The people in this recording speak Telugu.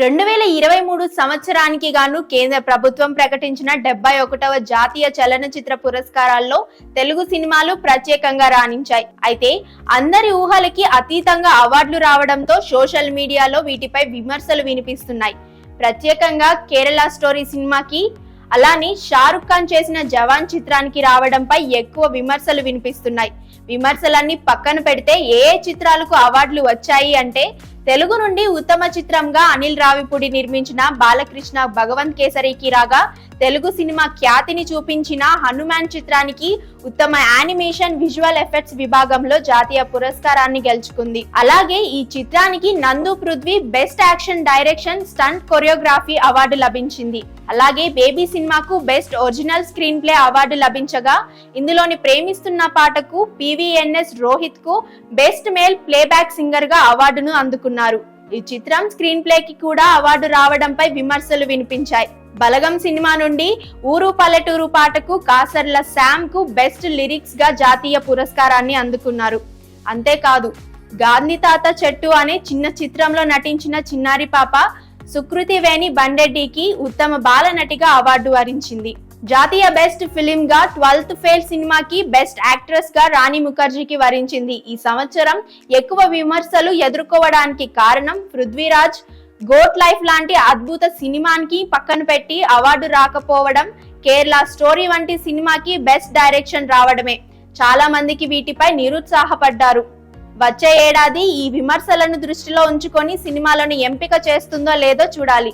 రెండు వేల ఇరవై మూడు సంవత్సరానికి గాను కేంద్ర ప్రభుత్వం ప్రకటించిన డెబ్బై ఒకటవ జాతీయ చలనచిత్ర పురస్కారాల్లో తెలుగు సినిమాలు ప్రత్యేకంగా రాణించాయి. అయితే అందరి ఊహలకి అతీతంగా అవార్డులు రావడంతో సోషల్ మీడియాలో వీటిపై విమర్శలు వినిపిస్తున్నాయి. ప్రత్యేకంగా కేరళ స్టోరీ సినిమాకి అలానే షారుఖ్ ఖాన్ చేసిన జవాన్ చిత్రానికి రావడంపై ఎక్కువ విమర్శలు వినిపిస్తున్నాయి. విమర్శలన్నీ పక్కన పెడితే ఏ ఏ చిత్రాలకు అవార్డులు వచ్చాయి అంటే తెలుగు నుండి ఉత్తమ చిత్రంగా అనిల్ రావిపూడి నిర్మించిన బాలకృష్ణ భగవంత్ కేసరికి రాగా తెలుగు సినిమా ఖ్యాతిని చూపించిన హనుమాన్ చిత్రానికి ఉత్తమ యానిమేషన్ విజువల్ ఎఫెక్ట్స్ విభాగంలో జాతీయ పురస్కారాన్ని గెలుచుకుంది. అలాగే ఈ చిత్రానికి నందు Prithvi best action direction stunt choreography award లభించింది. అలాగే బేబీ సినిమాకు best original screenplay award లభించగా ఇందులోని ప్రేమిస్తున్న పాటకు పివిఎన్ఎస్ రోహిత్కు బెస్ట్ మేల్ ప్లేబ్యాక్ సింగర్గా అవార్డును అందుకున్నారు. ఈ చిత్రం స్క్రీన్ ప్లే కి కూడా అవార్డు రావడంపై విమర్శలు వినిపించాయి. బలగం సినిమా నుండి ఊరు పల్లెటూరు పాటకు కాసర్ల శామ్కు బెస్ట్ లిరిక్స్గా జాతీయ పురస్కారాన్ని అందుకున్నారు. అంతేకాదు గాంధీ తాత చెట్టు అనే చిన్న చిత్రంలో నటించిన చిన్నారి పాప సుకృతి వేణి బండెడ్డికి ఉత్తమ బాలనటిగా అవార్డు వరించింది. జాతీయ బెస్ట్ ఫిలిం గా ట్వెల్త్ ఫెయిల్ సినిమాకి బెస్ట్ యాక్ట్రెస్గా రాణి ముఖర్జీకి వరించింది. ఈ సంవత్సరం ఎక్కువ విమర్శలు ఎదుర్కోవడానికి కారణం పృథ్వీరాజ్. గోట్ లైఫ్ లాంటి అద్భుత సినిమానికి పక్కన పెట్టి అవార్డు రాకపోవడం కేరళ స్టోరీ వంటి సినిమాకి బెస్ట్ డైరెక్షన్ రావడమే. చాలా మందికి వీటిపై నిరుత్సాహపడ్డారు. వచ్చే ఏడాది ఈ విమర్శలను దృష్టిలో ఉంచుకొని సినిమాలను ఎంపిక చేస్తుందో లేదో చూడాలి.